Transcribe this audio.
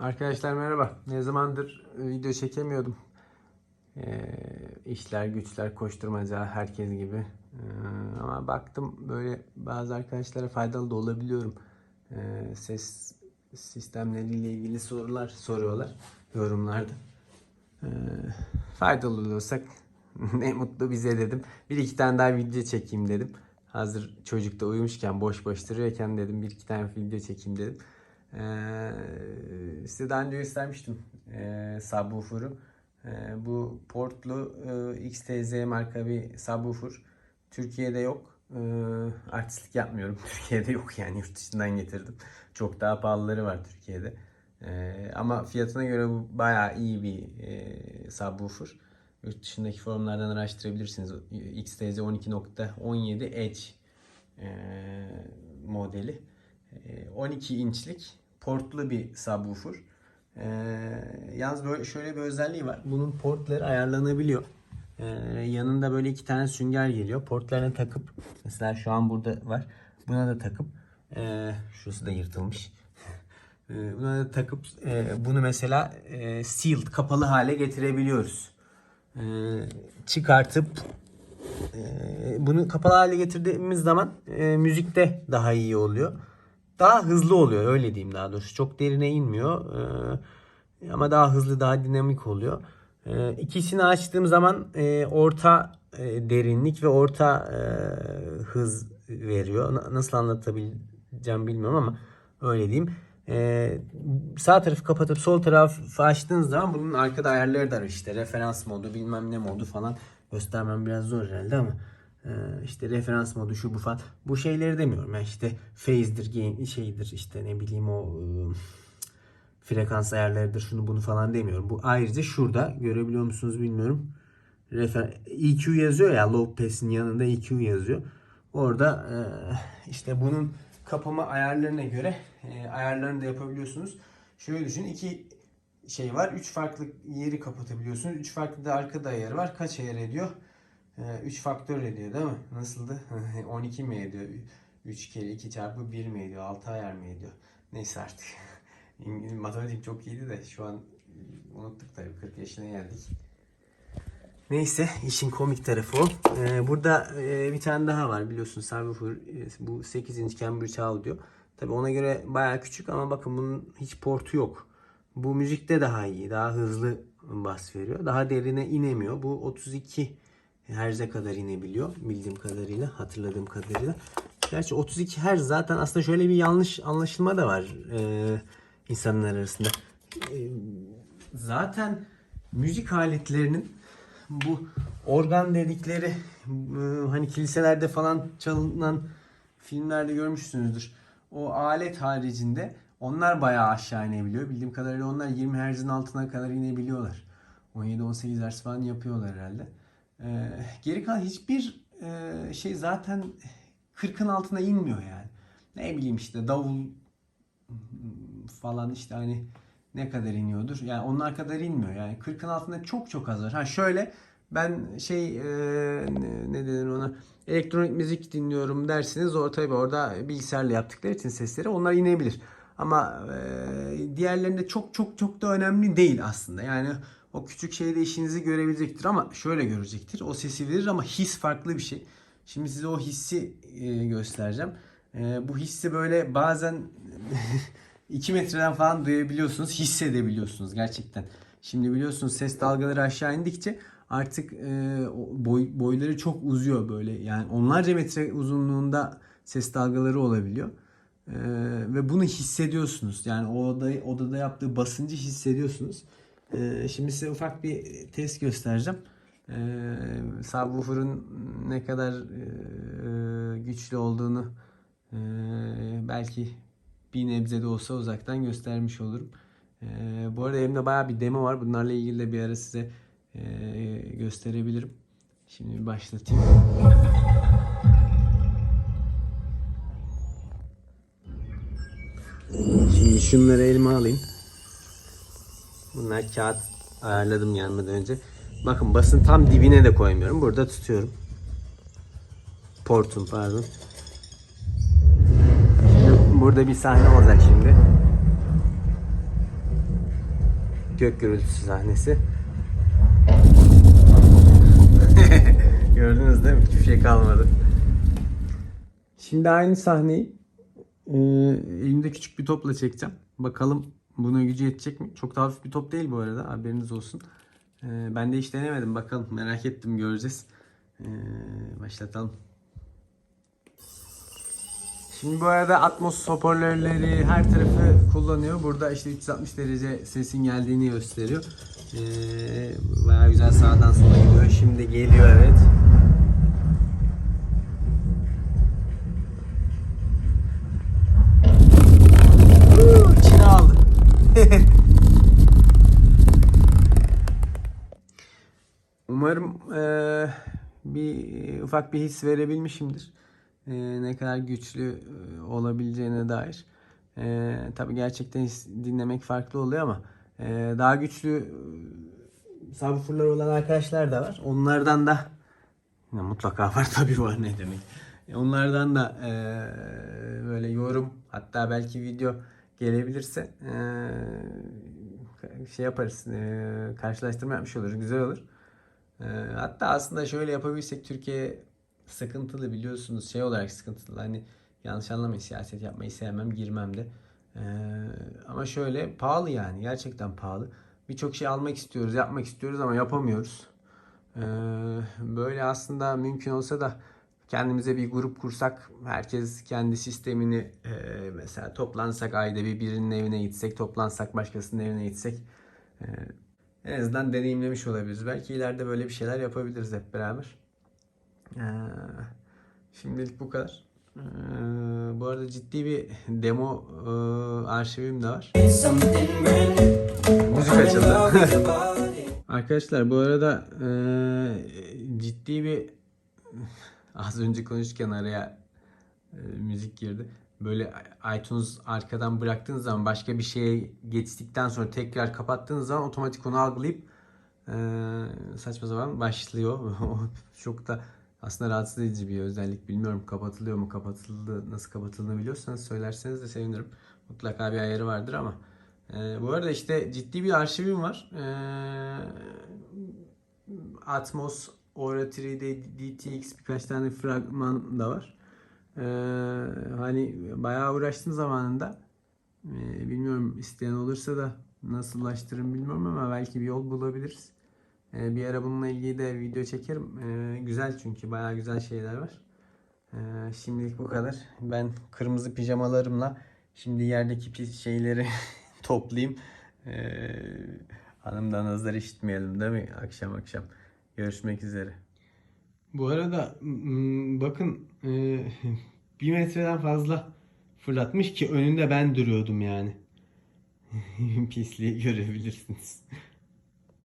Arkadaşlar merhaba. Ne zamandır e, video çekemiyordum. Ee, işler, güçler, koşturmaca herkes gibi. Ee, ama baktım böyle bazı arkadaşlara faydalı da olabiliyorum. Ee, ses sistemleriyle ilgili sorular soruyorlar yorumlarda. Ee, faydalı oluyorsak ne mutlu bize dedim. Bir iki tane daha video çekeyim dedim. Hazır çocuk da uyumuşken boş boş duruyorken dedim bir iki tane video çekeyim dedim. Ee, size daha önce göstermiştim ee, subwoofer'ı. Ee, bu portlu e, XTZ marka bir subwoofer. Türkiye'de yok. Ee, artistlik yapmıyorum. Türkiye'de yok yani yurt dışından getirdim. Çok daha pahalıları var Türkiye'de. Ee, ama fiyatına göre bu bayağı iyi bir e, subwoofer. Yurt dışındaki forumlardan araştırabilirsiniz. XTZ 12.17 Edge e, modeli. E, 12 inçlik portlu bir subwoofer. E, yalnız böyle şöyle bir özelliği var. Bunun portları ayarlanabiliyor. E, yanında böyle iki tane sünger geliyor. Portlarına takıp mesela şu an burada var. Buna da takıp şurası da yırtılmış. Buna da takıp bunu mesela sealed kapalı hale getirebiliyoruz. Çıkartıp ee, bunu kapalı hale getirdiğimiz zaman müzikte daha iyi oluyor. Daha hızlı oluyor öyle diyeyim daha doğrusu. Çok derine inmiyor. Ee, ama daha hızlı daha dinamik oluyor. Ee, ikisini açtığım zaman e, orta e, derinlik ve orta e, hız veriyor. Na- Nasıl anlatabileceğim bilmiyorum ama öyle diyeyim. Ee, sağ tarafı kapatıp sol tarafı açtığınız zaman bunun arkada ayarları da var işte referans modu bilmem ne modu falan göstermem biraz zor herhalde ama işte referans modu şu bu falan bu şeyleri demiyorum yani işte phase'dir gain şeydir işte ne bileyim o e, frekans ayarlarıdır şunu bunu falan demiyorum. Bu ayrıca şurada görebiliyor musunuz bilmiyorum. Refer EQ yazıyor ya low pass'in yanında EQ yazıyor. Orada e, işte bunun kapama ayarlarına göre e, ayarlarını da yapabiliyorsunuz. Şöyle düşün iki şey var. Üç farklı yeri kapatabiliyorsunuz. Üç farklı da arkada ayarı var. Kaç ayar ediyor? 3 faktör ediyor değil mi? Nasıldı? 12 mi ediyor? 3 kere 2 çarpı 1 mi ediyor? 6 ayar mı ediyor? Neyse artık. Matematik çok iyiydi de şu an unuttuk tabii 40 yaşına geldik. Neyse işin komik tarafı o. Ee, burada e, bir tane daha var biliyorsun subwoofer e, bu 8 inç Cambridge Audio. Tabi ona göre bayağı küçük ama bakın bunun hiç portu yok. Bu müzikte daha iyi, daha hızlı bas veriyor. Daha derine inemiyor. Bu 32 Hz'e kadar inebiliyor bildiğim kadarıyla, hatırladığım kadarıyla. Gerçi 32 Hz zaten aslında şöyle bir yanlış anlaşılma da var e, insanlar arasında. E, zaten müzik aletlerinin bu organ dedikleri e, hani kiliselerde falan çalınan filmlerde görmüşsünüzdür. O alet haricinde onlar bayağı aşağı inebiliyor. Bildiğim kadarıyla onlar 20 Hz'in altına kadar inebiliyorlar. 17-18 Hz falan yapıyorlar herhalde. Ee, geri kalan hiçbir e, şey zaten 40'ın altına inmiyor yani. Ne bileyim işte davul falan işte hani ne kadar iniyordur. Yani onlar kadar inmiyor. Yani 40'ın altında çok çok az var. Ha şöyle ben şey e, ne denir ona elektronik müzik dinliyorum dersiniz. O tabii orada bilgisayarla yaptıkları için sesleri onlar inebilir. Ama e, diğerlerinde çok çok çok da önemli değil aslında. Yani o küçük şeyde işinizi görebilecektir ama şöyle görecektir. O sesi verir ama his farklı bir şey. Şimdi size o hissi e, göstereceğim. E, bu hissi böyle bazen 2 metreden falan duyabiliyorsunuz, hissedebiliyorsunuz gerçekten. Şimdi biliyorsunuz ses dalgaları aşağı indikçe artık e, boy, boyları çok uzuyor böyle. Yani onlarca metre uzunluğunda ses dalgaları olabiliyor. Ve bunu hissediyorsunuz. Yani o odada, odada yaptığı basıncı hissediyorsunuz. E, şimdi size ufak bir test göstereceğim. E, subwoofer'ın ne kadar e, güçlü olduğunu e, belki bir nebze de olsa uzaktan göstermiş olurum. E, bu arada elimde bayağı bir demo var. Bunlarla ilgili de bir ara size e, gösterebilirim. Şimdi bir başlatayım. Şimdi şunları elime alayım. Bunlar kağıt ayarladım gelmeden önce. Bakın basın tam dibine de koymuyorum. Burada tutuyorum. Portum pardon. Burada bir sahne olacak şimdi. gök gürültüsü sahnesi. Gördünüz değil mi? Hiçbir şey kalmadı. Şimdi aynı sahneyi e, elimde küçük bir topla çekeceğim. Bakalım buna gücü yetecek mi? Çok da hafif bir top değil bu arada. Haberiniz olsun. E, ben de hiç denemedim. Bakalım merak ettim göreceğiz. E, başlatalım. Şimdi bu arada Atmos hoparlörleri her tarafı kullanıyor. Burada işte 360 derece sesin geldiğini gösteriyor. Ee, bayağı güzel sağdan sola gidiyor. Şimdi geliyor evet. Ufak bir his verebilmişimdir. Eee, ne kadar güçlü eee, olabileceğine dair. Eee tabii gerçekten his- dinlemek farklı oluyor ama eee, daha güçlü eee, subwoofer'lar olan arkadaşlar da var. Onlardan da ya mutlaka var tabii var ne demek. E, Onlardan da eee, böyle yorum hatta belki video gelebilirse eee, şey yaparız. eee, karşılaştırma yapmış oluruz. Güzel olur. Eee, hatta aslında şöyle yapabilsek Türkiye sıkıntılı biliyorsunuz şey olarak sıkıntılı. Hani yanlış anlamayın siyaset yapmayı sevmem girmem de. Eee, ama şöyle pahalı yani gerçekten pahalı. Birçok şey almak istiyoruz yapmak istiyoruz ama yapamıyoruz. Eee, böyle aslında mümkün olsa da kendimize bir grup kursak, herkes kendi sistemini eee, mesela toplansak ayda bir birinin evine gitsek, toplansak başkasının evine gitsek eee, en azından deneyimlemiş olabiliriz. Belki ileride böyle bir şeyler yapabiliriz hep beraber. Eee, şimdilik bu kadar. Eee, bu arada ciddi bir demo eee, arşivim de var. Müzik açıldı. Arkadaşlar bu arada eee, ciddi bir az önce konuşurken araya e, müzik girdi. Böyle iTunes arkadan bıraktığınız zaman başka bir şeye geçtikten sonra tekrar kapattığınız zaman otomatik onu algılayıp e, saçma zaman başlıyor. Çok da aslında rahatsız edici bir özellik. Bilmiyorum kapatılıyor mu kapatıldı nasıl kapatıldığını biliyorsanız söylerseniz de sevinirim. Mutlaka bir ayarı vardır ama. e, bu arada işte ciddi bir arşivim var. E, Atmos, Aura 3D, DTX birkaç tane fragman da var. Ee, hani bayağı uğraştım zamanında. Ee, bilmiyorum isteyen olursa da nasıl ulaştırırım bilmiyorum ama belki bir yol bulabiliriz. Ee, bir ara bununla ilgili de video çekerim. Ee, güzel çünkü bayağı güzel şeyler var. Ee, şimdilik bu kadar. Ben kırmızı pijamalarımla şimdi yerdeki şeyleri toplayayım. Ee, hanımdan nazar işitmeyelim değil mi akşam akşam. Görüşmek üzere. Bu arada bakın e, bir metreden fazla fırlatmış ki önünde ben duruyordum yani. Pisliği görebilirsiniz.